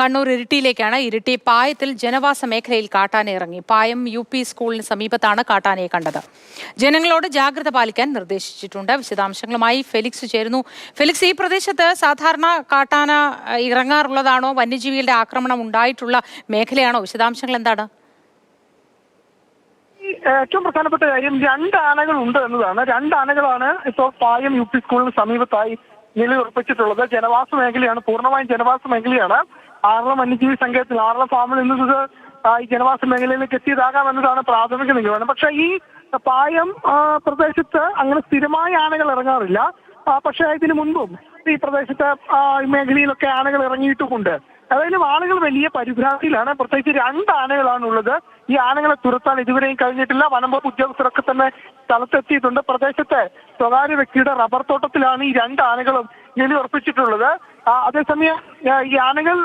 കണ്ണൂർ ഇരിട്ടിയിലേക്കാണ്. ഇരിട്ടി പായത്തിൽ ജനവാസ മേഖലയിൽ കാട്ടാന ഇറങ്ങി. പായം യു പി സ്കൂളിന് സമീപത്താണ് കാട്ടാനയെ കണ്ടത്. ജനങ്ങളോട് ജാഗ്രത പാലിക്കാൻ നിർദ്ദേശിച്ചിട്ടുണ്ട്. വിശദാംശങ്ങളുമായി ഫെലിക്സ് ചേരുന്നു. ഫെലിക്സ് ഈ പ്രദേശത്ത് സാധാരണ കാട്ടാന ഇറങ്ങാറുള്ളതാണോ? വന്യജീവികളുടെ ആക്രമണം ഉണ്ടായിട്ടുള്ള മേഖലയാണോ? വിശദാംശങ്ങൾ എന്താണ്? ഏറ്റവും പ്രധാനപ്പെട്ട കാര്യം രണ്ട് ആനകൾ ഉണ്ട് എന്നതാണ്. രണ്ട് ആനകളാണ് ഇപ്പോൾ പായം യു പി സ്കൂളിന് സമീപത്തായി നിലയുറപ്പിച്ചിട്ടുള്ളത്. ജനവാസ മേഖലയാണ് പൂർണമായും ജനവാസ മേഖലയാണ്. ആറളം വന്യജീവി സങ്കേതത്തിൽ ആറളം ഫാമിൽ നിന്ന് ഈ ജനവാസ മേഖലയിലേക്ക് എത്തിയതാകാം എന്നതാണ് പ്രാഥമിക നിഗമനം. പക്ഷേ ഈ പായം പ്രദേശത്ത് അങ്ങനെ സ്ഥിരമായ ആനകൾ ഇറങ്ങാറില്ല. പക്ഷേ ഇതിനു മുൻപും ഈ പ്രദേശത്ത് മേഖലയിലൊക്കെ ആനകൾ ഇറങ്ങിയിട്ടുമുണ്ട്. ഏതായാലും ആളുകൾ വലിയ പരിഭ്രാന്തിയിലാണ്. പ്രത്യേകിച്ച് രണ്ട് ആനകളാണ് ഉള്ളത് ഈ ആനകളെ തുരത്താൻ ഇതുവരെയും കഴിഞ്ഞിട്ടില്ല. വനംവകുപ്പ് ഉദ്യോഗസ്ഥരൊക്കെ തന്നെ സ്ഥലത്തെത്തിയിട്ടുണ്ട്. പ്രദേശത്തെ സ്വകാര്യ വ്യക്തിയുടെ റബ്ബർ തോട്ടത്തിലാണ് ഈ രണ്ട് ആനകളും നിലി ഉറപ്പിച്ചിട്ടുള്ളത്. അതേസമയം ഈ ആനകൾ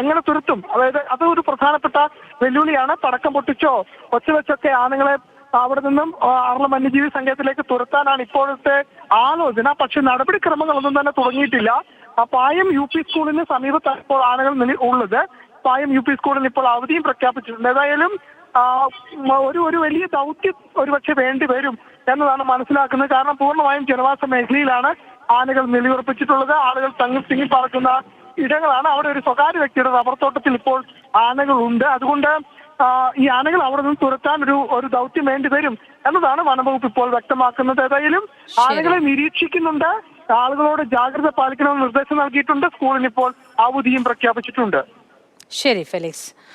എങ്ങനെ തുരത്തും? അതായത് അത് ഒരു പ്രധാനപ്പെട്ട വെല്ലുവിളിയാണ്. പടക്കം പൊട്ടിച്ചോ ഒച്ചവെച്ചൊക്കെ ആനകളെ അവിടെ നിന്നും ആറുള്ള ആറളം വന്യജീവി സങ്കേതത്തിലേക്ക് തുരത്താനാണ് ഇപ്പോഴത്തെ ആലോചന. പക്ഷെ നടപടിക്രമങ്ങളൊന്നും തന്നെ തുടങ്ങിയിട്ടില്ല. പായം യു പി സ്കൂളിന് സമീപത്ത് ഇപ്പോൾ ആനകൾ നില- ഉള്ളത്. പായം യു പി സ്കൂളിന് ഇപ്പോൾ അവധിയും പ്രഖ്യാപിച്ചിട്ടുണ്ട്. ഏതായാലും ഒരു ഒരു വലിയ ദൗത്യം ഒരുപക്ഷെ വേണ്ടി വരും എന്നതാണ് മനസ്സിലാക്കുന്നത്. കാരണം പൂർണമായും ജനവാസ മേഖലയിലാണ് ആനകൾ നിലയുറപ്പിച്ചിട്ടുള്ളത്. ആളുകൾ തങ്ങി തിങ്ങി പറക്കുന്ന ഇടങ്ങളാണ്. അവിടെ ഒരു സ്വകാര്യ വ്യക്തിയുടെ റബ്ബർ തോട്ടത്തിൽ ഇപ്പോൾ ആനകളുണ്ട്. അതുകൊണ്ട് ഈ ആനകൾ അവിടെ നിന്ന് തുരത്താൻ ഒരു ഒരു ദൗത്യം വേണ്ടി വരും എന്നതാണ് വനംവകുപ്പ് ഇപ്പോൾ വ്യക്തമാക്കുന്നത്. ഏതായാലും ആനകളെ നിരീക്ഷിക്കുന്നുണ്ട്. ആളുകളോട് ജാഗ്രത പാലിക്കണമെന്ന് നിർദ്ദേശം നൽകിയിട്ടുണ്ട്. സ്കൂളിന് ഇപ്പോൾ അവധിയും പ്രഖ്യാപിച്ചിട്ടുണ്ട്. ശരി ഫെലിക്സ്.